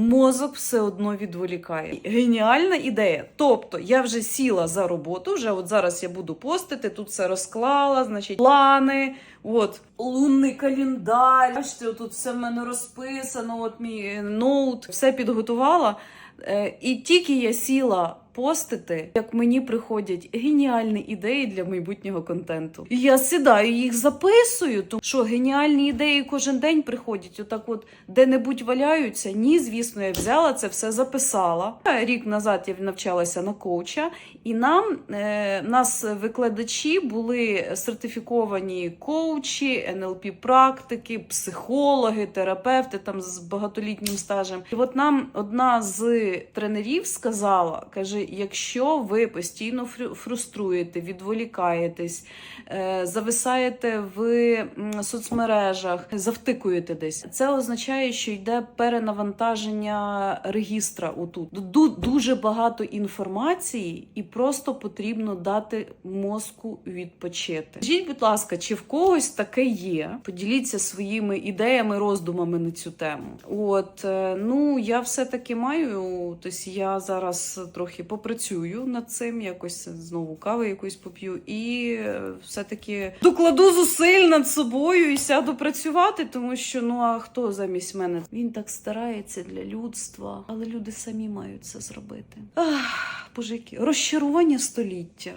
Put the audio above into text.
мозок все одно відволікає. Геніальна ідея. Тобто я вже сіла за роботу, вже от зараз я буду постити, тут все розклала, значить, плани. От лунний календар. Бачите, тут все в мене розписано. От мій ноут, все підготувала. Е, І тільки я сіла постити, як мені приходять геніальні ідеї для майбутнього контенту. І я сідаю, їх записую, тому що геніальні ідеї кожен день приходять. Отак, от де-небудь валяються. Ні, звісно, я взяла це все, записала. Рік назад я навчалася на коуча, і нам е, нас викладачі були сертифіковані коучі, НЛП практики, психологи, терапевти там з багатолітнім стажем. І от нам одна з тренерів сказала: каже: якщо ви постійно фру- фруструєте, відволікаєтесь, е, зависаєте в соцмережах, завтикуєте десь, це означає, що йде перенавантаження регістра. Отут дуже багато інформації, і просто потрібно дати мозку відпочити. Скажіть, будь ласка, чи в когось таке є? Поділіться своїми ідеями, роздумами на цю тему. От е, ну я все таки маю. Тобто я зараз трохи попрацюю над цим, якось знову кави якусь поп'ю, і е, все-таки докладу зусиль над собою і сяду працювати, тому що ну а хто замість мене? Він так старається для людства, але люди самі мають це зробити. Ах, боже, які розчарування століття.